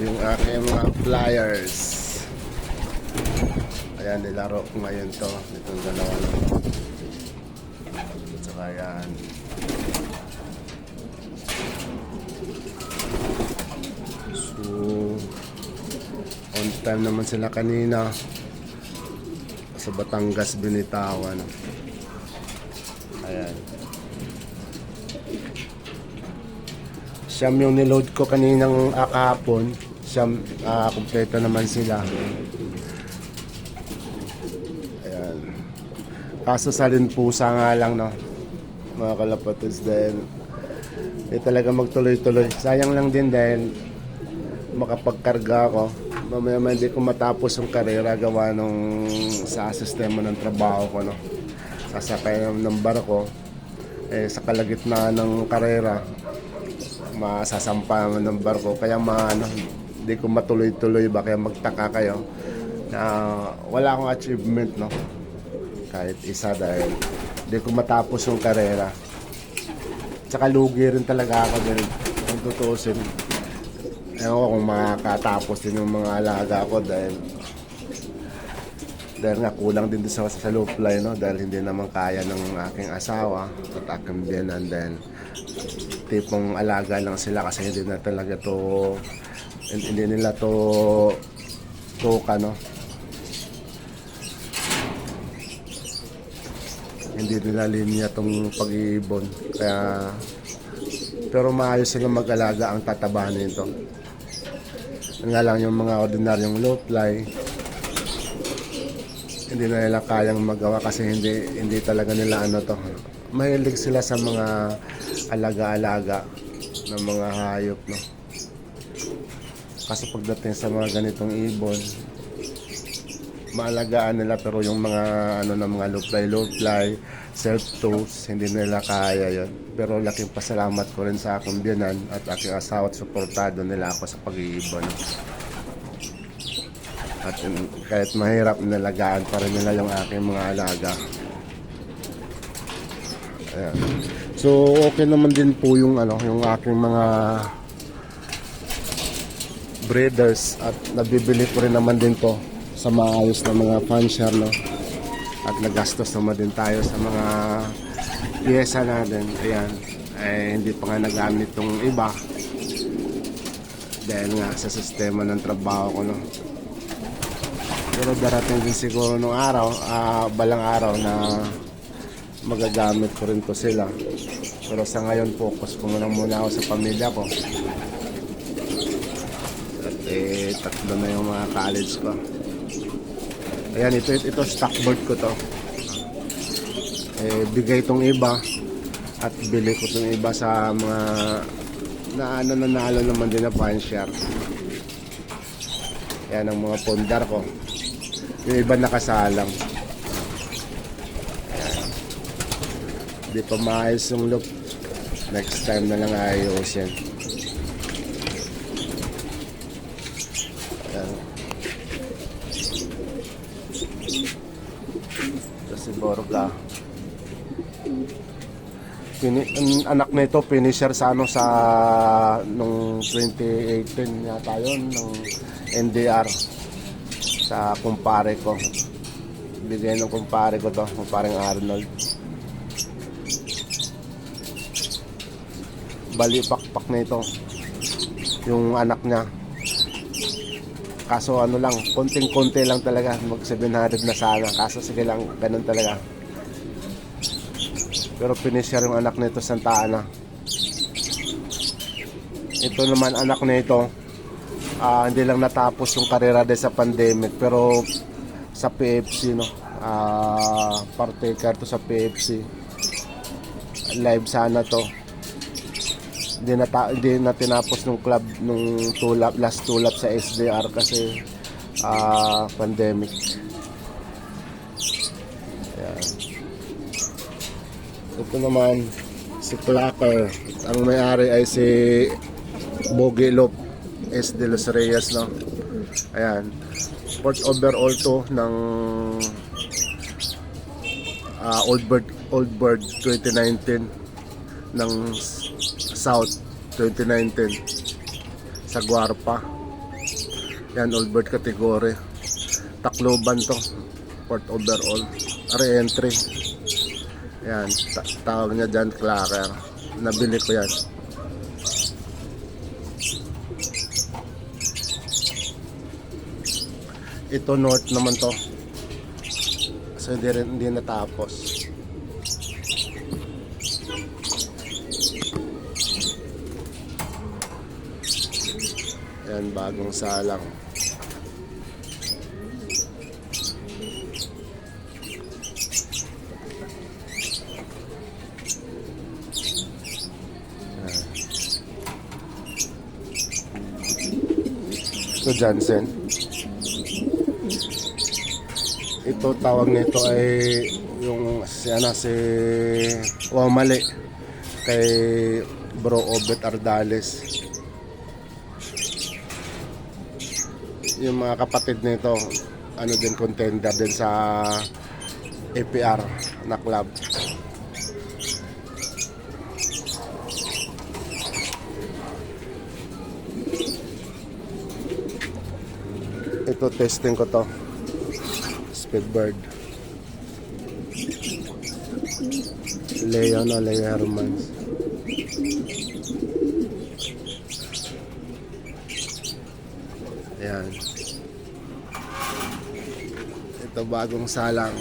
yung aking mga flyers. Ayan, nilaro ko ngayon to. Itong dalawa na to. At saka yan. So, on time naman sila kanina. Sa Batangas binitawan. Ayan. Siyam yung niload ko kaninang ah, kahapon. Siyam, ah, kumpleto naman sila. Ayan. Kaso sa pusa nga lang, no? Mga kalapatids dahil hindi talaga magtuloy-tuloy. Sayang lang din dahil makapagkarga ako. Mamaya man hindi ko matapos yung karera gawa nung sa sistema ng trabaho ko, no? Sasakay ng barko. Eh, sa kalagitnaan ng karera, masasampa ng barko. Kaya ma, ano, hindi ko matuloy-tuloy ba kaya magtaka kayo na wala akong achievement no? Kahit isa dahil hindi ko matapos yung karera. Tsaka lugi rin talaga ako dahil kung tutuusin ewan ko kung makakatapos din yung mga alaga ko dahil dahil nga kulang din sa, sa supply no? Dahil hindi naman kaya ng aking asawa at aking biyanan dahil tipong alaga lang sila kasi hindi na talaga to hindi nila to to no hindi nila linya tong pag-iibon kaya pero maayos sila mag-alaga ang tatabahan nito. Nga lang yung mga ordinaryong low fly hindi na nila kayang magawa kasi hindi hindi talaga nila ano to. Mahilig sila sa mga alaga-alaga ng mga hayop no kasi pagdating sa mga ganitong ibon maalagaan nila pero yung mga ano na mga low fly low fly self toes hindi nila kaya yon pero laking pasalamat ko rin sa akong biyanan at aking asawa at suportado nila ako sa pag-iibon. At kahit mahirap nalagaan pa rin nila yung aking mga alaga. Ayan. so okay naman din po yung ano yung aking mga breeders at nabibili ko rin naman din to sa maayos na mga fansher no? At nagastos naman din tayo sa mga pyesa natin. Ayan. Eh, hindi pa nga nagamit tong iba. Dahil nga sa sistema ng trabaho ko no? Pero darating din siguro nung araw ah, balang araw na magagamit ko rin to sila. Pero sa ngayon focus ko muna muna ako sa pamilya ko eh tatlo na yung mga college ko Ayan, ito, ito stockboard ko to. Eh, bigay itong iba at bili ko itong iba sa mga na ano nanalo naman din na fan share. Ayan ang mga pondar ko. Yung iba nakasalang. Di pa maayos yung look. Next time na lang ayos yan. Ayan. Ito si Borga. Pini, anak nito finisher sa ano sa nung 2018 yata yun ng NDR sa kumpare ko. Bigay ng kumpare ko to, kumpareng Arnold. Bali pakpak na. Yung anak niya. Kaso ano lang, konting-konti lang talaga. Mag 700 na sana. Kaso sige lang, ganun talaga. Pero finisher yung anak nito Santa Ana. Ito naman anak nito. ah hindi lang natapos yung karera dahil sa pandemic. Pero sa PFC, no? ah partaker to sa PFC. Live sana to. Hindi na, ta- hindi na tinapos nung club nung tulap, last tulap sa SDR kasi ah pandemic. Ayan. Ito naman si Clapper. Ang may-ari ay si Bogie Lop S. De Los Reyes no. Ayan. Sports overall to ng ah, Old Bird Old Bird 2019 ng South 2019 sa Guarpa. Yan, bird category. Tacloban to. Port overall. Re-entry. Yan, ta- tawag niya dyan, clacker. Nabili ko yan. Ito north naman to. So hindi rin hindi natapos. Yan bagong salang. Yan. Ito Jansen. Ito tawag nito ay yung si ano si Wamali kay Bro Obet Ardales. Yung mga kapatid nito ano din contender din sa APR na club. Ito testing ko to. Speedbird. Leo na Ayan. Ito bagong salang.